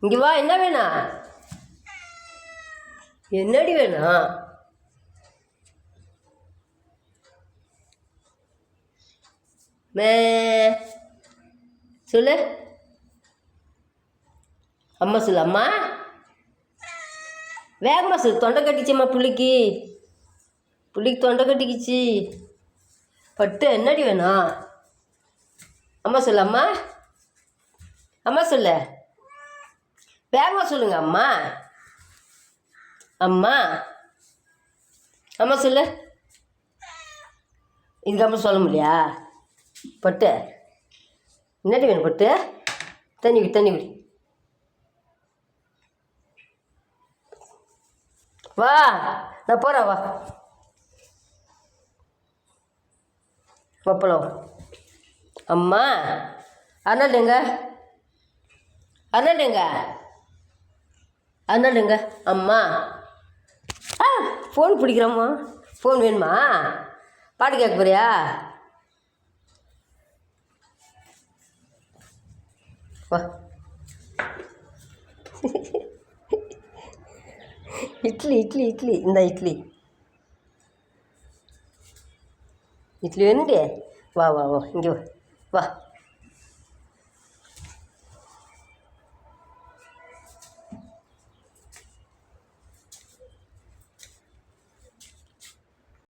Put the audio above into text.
இங்கே வா என்ன வேணும் என்னடி வேணும் மே. சொல்லு. அம்மா சொல்லு அம்மா. வேகமாக சொல்லு தொண்டை கட்டிச்சம்மா புள்ளிக்கு. புள்ளிக்கு தொண்டை கட்டிக்கிச்சு. பட்டு என்னடி வேணும் அம்மா சொல்லு அம்மா. அம்மா சொல்லு. வேகமாக சொல்லுங்க அம்மா. அம்மா. அம்மா சொல்லு. இதுக்கப்புறம் சொல்ல முடியா? பட்டு. என்னடி வேணும் பட்டு? தண்ணி குடி தண்ணி குடி. வா நான் போகிறேன் வா. வப்பளம் அம்மா அண்ணாடு எங்க? அதனாலங்க அம்மா. ஆ ஃபோன் பிடிக்கிறோம்மா. ஃபோன் வேணுமா? பாட்டு கேட்க போறியா? வா. இட்லி இட்லி இட்லி. இந்த இட்லி. இட்லி வேணுடி வா வா வா. இங்கே வா. வா.